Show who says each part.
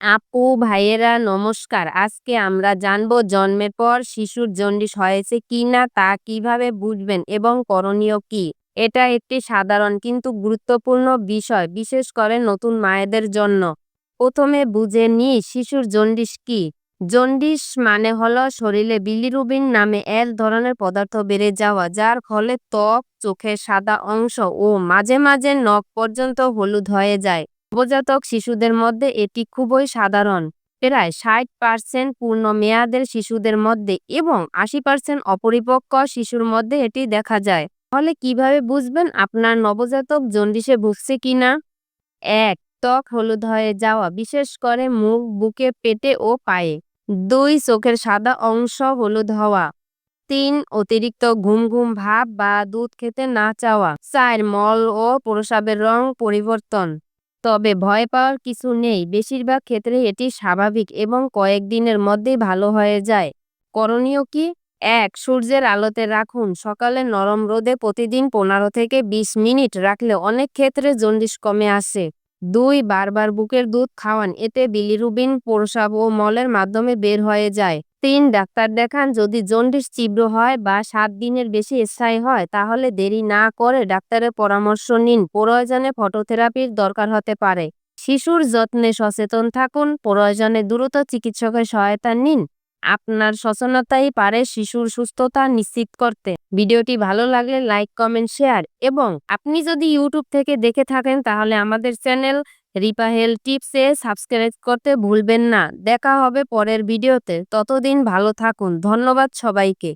Speaker 1: আপু, ভাইয়েরা, নমস্কার। আজকে আমরা জানব জন্মের পর শিশুর জন্ডিস হয়েছে কিনা, তা কীভাবে বুঝবেন এবং করণীয় কি? এটা একটি সাধারণ কিন্তু গুরুত্বপূর্ণ বিষয়, বিশেষ করে নতুন মায়েদের জন্য। প্রথমে বুঝে নি শিশুর জন্ডিস কি। জন্ডিস মানে হলো শরীরে বিলিরুবিন নামে এক ধরনের পদার্থ বেড়ে যাওয়া, যার ফলে ত্বক, চোখের সাদা অংশ ও মাঝে মাঝে নখ পর্যন্ত হলুদ হয়ে যায়। নবজাতক শিশুদের মধ্যে এটি খুবই সাধারণ। প্রায় ষাট পার্সেন্ট পূর্ণ মেয়াদের শিশুদের মধ্যে এবং আশি পার্সেন্ট অপরিপক্ক শিশুর মধ্যে এটি দেখা যায়। তাহলে কীভাবে বুঝবেন আপনার নবজাতক জন্ডিসে ভুগছে কিনা? এক, ত্বক হলুদ হয়ে যাওয়া, বিশেষ করে মুখ, বুকে, পেটে ও পায়ে। দুই, চোখের সাদা অংশ হলুদ হওয়া। তিন, অতিরিক্ত ঘুম ঘুম ভাব বা দুধ খেতে না চাওয়া। চার, মল ও প্রসাবের রং পরিবর্তন। তবে ভয় পাওয়ার কিছু নেই। বেশিরভাগ ক্ষেত্রে এটি স্বাভাবিক এবং কয়েকদিনের মধ্যেই ভালো হয়ে যায়। করণীয় কি? এক, সূর্যের আলোতে রাখুন। সকালে নরম রোদে প্রতিদিন পনেরো থেকে ২০ মিনিট রাখলে অনেক ক্ষেত্রে জন্ডিস কমে আসে। দুই, বারবার বুকের দুধ খাওয়ান। এতে বিলিরুবিন, প্রসাব ও মলের মাধ্যমে বের হয়ে যায়। তিন ডাক্তার দেখান, যদি জন্ডিস তীব্র হয় বা সাত দিনের বেশি স্থায়ী হয়, তাহলে দেরি না করে ডাক্তারের পরামর্শ নিন। প্রয়োজনে ফটোথেরাপির দরকার হতে পারে। শিশুর যত্নে সচেতন থাকুন, প্রয়োজনে দ্রুত চিকিৎসকের সহায়তা নিন। আপনার সচেতনতাই পারে শিশুর সুস্থতা নিশ্চিত করতে। ভিডিওটি ভালো লাগলে লাইক, কমেন্ট, শেয়ার এবং আপনি যদি ইউটিউব থেকে দেখে থাকেন, তাহলে আমাদের চ্যানেল রিপা হেল টিপসে সাবস্ক্রাইব করতে ভুলবেন না। দেখা হবে পরের ভিডিওতে। ততদিন ভালো থাকুন। ধন্যবাদ সবাইকে।